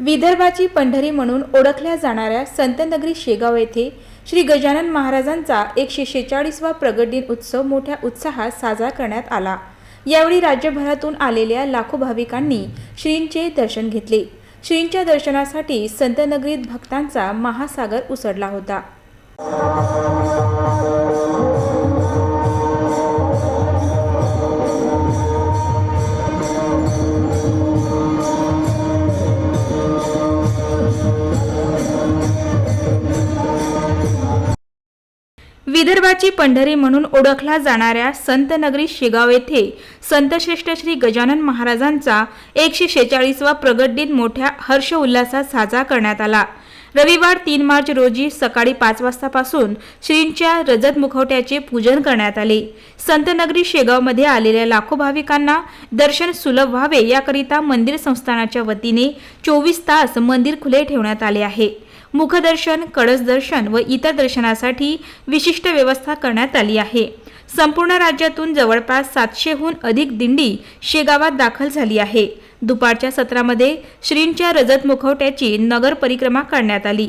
विदर्भाची पंढरी म्हणून ओळखल्या जाणाऱ्या संतनगरी शेगाव येथे श्री गजानन महाराजांचा एकशे शेचाळीसवा प्रगट दिन उत्सव मोठ्या उत्साहात साजरा करण्यात आला. यावेळी राज्यभरातून आलेल्या लाखो भाविकांनी श्रींचे दर्शन घेतले. श्रींच्या दर्शनासाठी संतनगरीत भक्तांचा महासागर उसळला होता. विदर्भाची पंढरी म्हणून ओळखला जाणाऱ्या संतनगरी शेगाव येथे संतश्रेष्ठ श्री गजानन महाराजांचा एकशे शेचाळीसवा प्रगट दिन मोठ्या हर्ष उल्हासात साजरा करण्यात आला. रविवार तीन मार्च रोजी सकाळी पाच वाजतापासून श्रींच्या रजत मुखवट्याचे पूजन करण्यात आले. संतनगरी शेगावमध्ये आलेल्या लाखो भाविकांना दर्शन सुलभ व्हावे याकरिता मंदिर संस्थानाच्या वतीने चोवीस तास मंदिर खुले ठेवण्यात आले आहे. मुखदर्शन कळस दर्शन व इतर दर्शनासाठी विशिष्ट व्यवस्था करण्यात आली आहे. संपूर्ण राज्यातून जवळपास सातशेहून अधिक दिंडी शेगावात दाखल झाली आहे. दुपारच्या सत्रामध्ये श्रींच्या रजत मुखवट्याची नगर परिक्रमा करण्यात आली.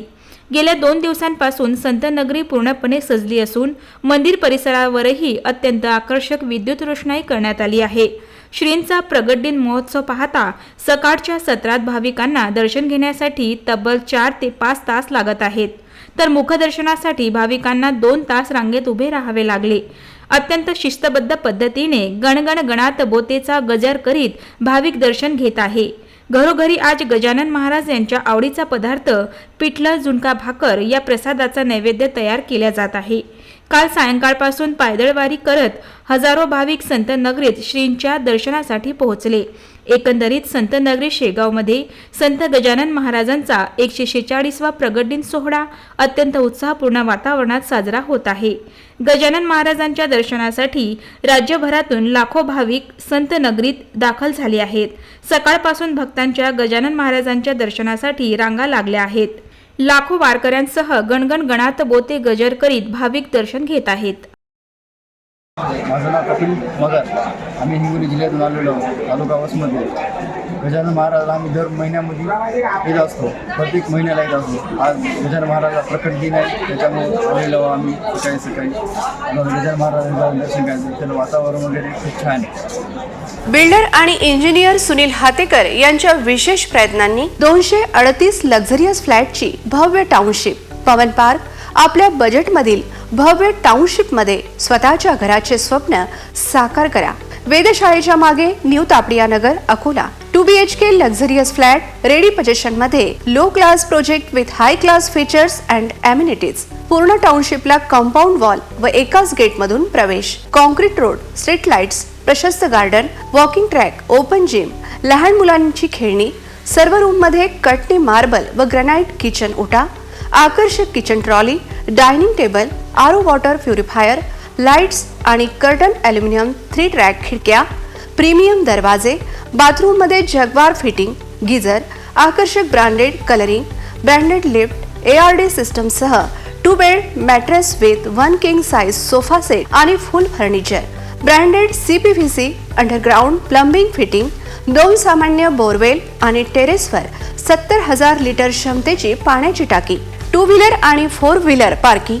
गेल्या दोन दिवसांपासून संतनगरी पूर्णपणे सजली असून मंदिर परिसरावरही अत्यंत आकर्षक विद्युत रोषणाई करण्यात आली आहे. श्रींचा प्रगट दिन महोत्सव पाहता सकाळच्या सत्रात भाविकांना दर्शन घेण्यासाठी तब्बल चार ते पाच तास लागत आहेत. तर मुखदर्शनासाठी भाविकांना दोन तास रांगेत उभे राहावे लागले. अत्यंत शिस्तबद्ध पद्धतीने गणगण गणात बोतेचा गजर करीत भाविक दर्शन घेत आहे. घरोघरी आज गजानन महाराज यांच्या आवडीचा पदार्थ पिठलं झुणका भाकर या प्रसादाचा नैवेद्य तयार केला जात आहे. काल सायंकाळपासून पायदळवारी करत हजारो भाविक संत नगरीत श्रींच्या दर्शनासाठी पोहोचले. एकंदरीत संत नगरी शेगावमध्ये संत गजानन महाराजांचा एकशे शेचाळीसवा प्रगट दिन सोहळा अत्यंत उत्साहपूर्ण वातावरणात साजरा होत आहे. गजानन महाराजांच्या दर्शनासाठी राज्यभरातून लाखो भाविक संत नगरीत दाखल झाले आहेत. सकाळपासून भक्तांच्या गजानन महाराजांच्या दर्शनासाठी रांगा लागल्या आहेत. लाखो वारकऱ्यांसह गणगण गणात बोते गजर करीत भाविक दर्शन घेत आहेत. माझं नाव कपिल मगर. आम्ही हिंगोली जिल्ह्यातून आलेलो तालुका वसमध्ये गजानन महाराज आम्ही दर महिन्यामध्ये येत असतो प्रत्येक महिन्याला येत असतो. आज गजानन महाराजला प्रकट दिन आहे त्याच्यामुळे आलेलो आम्ही सकाळी सकाळी. गजानन महाराजांचं जाऊन दर्शन करायचं त्याला वातावरण वगैरे खूप छान आहे. बिल्डर आणि इंजिनियर सुनील हातेकर यांच्या विशेष प्रयत्नांनी दोनशे अडतीस लक्झरियस फ्लॅटची भव्य टाउनशिप पवन पार्क आपल्या बजेटमधील भव्य टाउनशिपमध्ये स्वतःच्या घराचे स्वप्न साकार करा. वेधशाळेच्या मागे new Tapadia Nagar Akola. Two B H K luxurious flat ready पजेशनमध्ये low class project with high class features and amenities पूर्ण टाउनशिपला कंपाऊंड वॉल व एकाच गेटमधून प्रवेश. कॉन्क्रीट रोड स्ट्रीट लाईट्स प्रशस्त garden walking track open gym लहान मुलांची खेळणी सर्व रूममध्ये कटनी मार्बल व ग्रॅनाइट किचन उठा. आकर्षक kitchen trolley dining table RO water purifier lights आणि कर्टन ॲल्युमिनियम थ्री ट्रॅक खिडक्या प्रीमियम दरवाजे बाथरूममध्ये जगवार फिटिंग गिझर आकर्षक branded colouring branded lift A R D सिस्टमसह two bed mattress with one king size sofa set आणि full furniture branded C P V C underground plumbing fitting दोन सामान्य borewell आणि टेरेसवर सत्तर हजार लिटर क्षमतेची पाण्याची टाकी टू व्हीलर आणि फोर व्हीलर पार्किंग